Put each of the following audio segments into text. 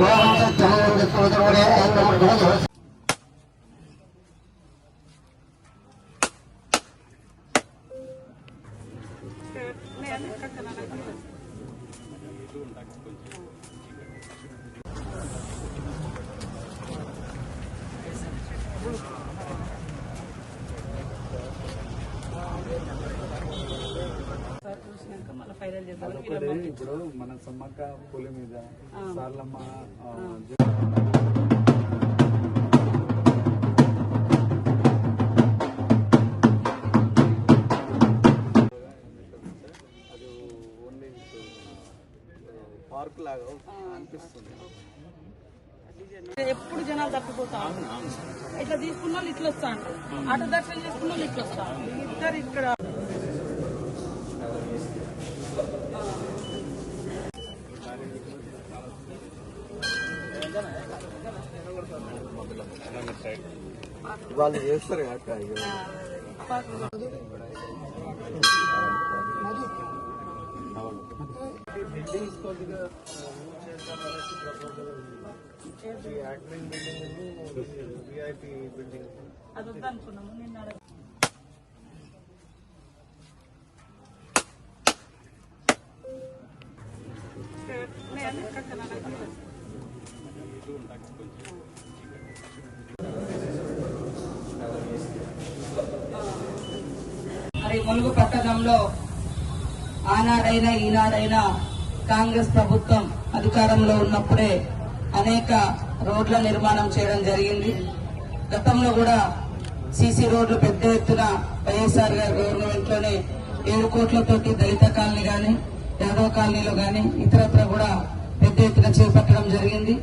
ஓம் சத்தியமுடைய చూసినాక మళ్ళీ ఫైనల్ చేద్దాం ఇప్పుడు మన సమ్మక్క పులి మీద సార్లమ్మ ఆ, అది ఓన్లీ పార్క్ లాగా అనిపిస్తుంది. ఎప్పుడు జనాలు తప్పిపోతా. ఇట్లా తీసుకున్న వాళ్ళు ఇట్లా వస్తా ఉంటారు అటు దర్శనం చేసుకున్న వాళ్ళు ఇట్లా వస్తా ఉంటారు. ఇద్దరు ఇక్కడ వాళ్ళు చేస్తారు కాక ఇక. అది వద్దనుకున్నాము నిన్న అడగ- నేను ఎక్కడ నాకు మరి ములుగు పట్టణంలో ఆనాడైనా ఈనాడైనా కాంగ్రెస్ ప్రభుత్వం అధికారంలో ఉన్నప్పుడే అనేక రోడ్ల నిర్మాణం చేయడం జరిగింది. గతంలో కూడా సీసీ రోడ్లు పెద్ద ఎత్తున వైఎస్ఆర్ గారి గవర్నమెంట్లోనే ఏడు కోట్లతోటి దళిత కాలనీ గాని యాదవ కాలనీలో గాని ఇతరత్ర కూడా పెద్ద ఎత్తున చేపట్టడం జరిగింది.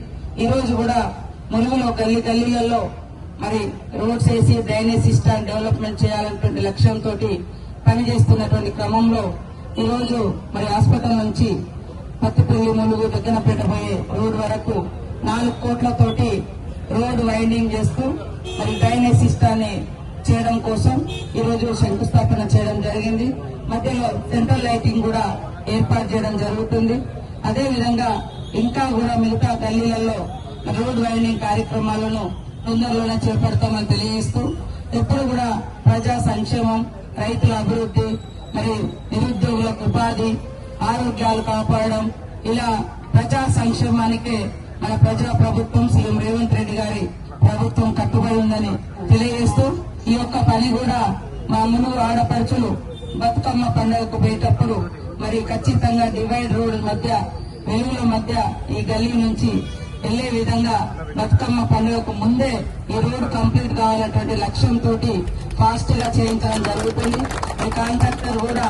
ఈ రోజు కూడా ములుగులో గల్లీ గల్లీలలో మరి రోడ్స్ వేసి డ్రైనేజ్ సిస్టమ్ డెవలప్మెంట్ చేయాలన్నటువంటి లక్ష్యంతో పనిచేస్తున్నటువంటి క్రమంలో ఈ రోజు మరి హాస్పిటల్ నుంచి పత్తిపల్లి ములుగు దగ్గరపేట పోయే రోడ్ వరకు నాలుగు కోట్లతోటి రోడ్ వైండింగ్ చేస్తూ మరి డ్రైనేజ్ సిస్టాన్ని చేయడం కోసం ఈ రోజు శంకుస్థాపన చేయడం జరిగింది. మధ్యలో సెంట్రల్ లైటింగ్ కూడా ఏర్పాటు చేయడం జరుగుతుంది. అదే విధంగా ఇంకా కూడా మిగతా గల్లీలలో రోడ్ వైండింగ్ కార్యక్రమాలను తొందరలోనే చేపడతామని తెలియజేస్తూ ఎప్పుడు కూడా ప్రజా సంక్షేమం రైతుల అభివృద్ధి మరి నిరుద్యోగులకు ఉపాధి ఆరోగ్యాలు కాపాడడం ఇలా ప్రజా సంక్షేమానికి మన ప్రజా ప్రభుత్వం సీఎం రేవంత్ రెడ్డి గారి ప్రభుత్వం కట్టుబడి ఉందని తెలియజేస్తూ ఈ యొక్క పని కూడా మా మునుగు ఆడపడుచులు బతుకమ్మ పండుగకు పోయేటప్పుడు మరి ఖచ్చితంగా డివైడ్ రోడ్ మధ్య వెలుగుల మధ్య ఈ గల్లీ నుంచి వెళ్ళే విధంగా బతుకమ్మ పనులకు ముందే ఈ రోడ్ కంప్లీట్ కావాలన్నటువంటి లక్ష్యంతో ఫాస్ట్గా చేయించడం జరుగుతుంది. ఈ కాంట్రాక్టర్ కూడా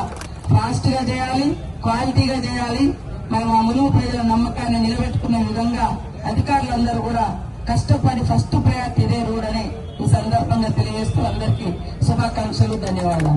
ఫాస్ట్గా చేయాలి క్వాలిటీగా చేయాలి. మనం ఆ మునుగు ప్రజల నమ్మకాన్ని నిలబెట్టుకునే విధంగా అధికారులందరూ కూడా కష్టపడి ఫస్ట్ ప్రయారిటీ ఇదే రోడ్ అని ఈ సందర్భంగా తెలియజేస్తూ అందరికీ శుభాకాంక్షలు ధన్యవాదాలు.